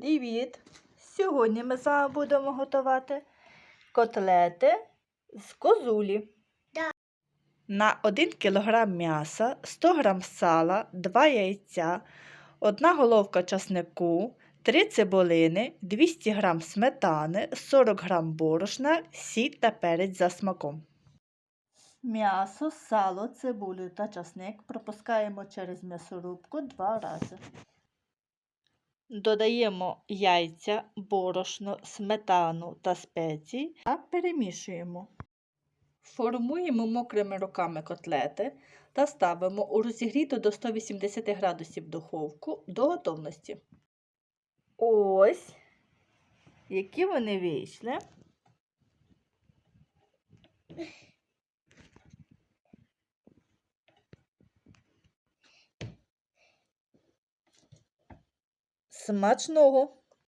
Привіт! Сьогодні ми з вами будемо готувати котлети з козулі. Да. На 1 кг м'яса, 100 г сала, 2 яйця, 1 головка часнику, 3 цибулини, 200 г сметани, 40 г борошна, сіль та перець за смаком. М'ясо, сало, цибулю та часник пропускаємо через м'ясорубку два рази. Додаємо яйця, борошно, сметану та спеції та перемішуємо. Формуємо мокрими руками котлети та ставимо у розігріту до 180 градусів духовку до готовності. Ось, які вони вийшли. Смачного!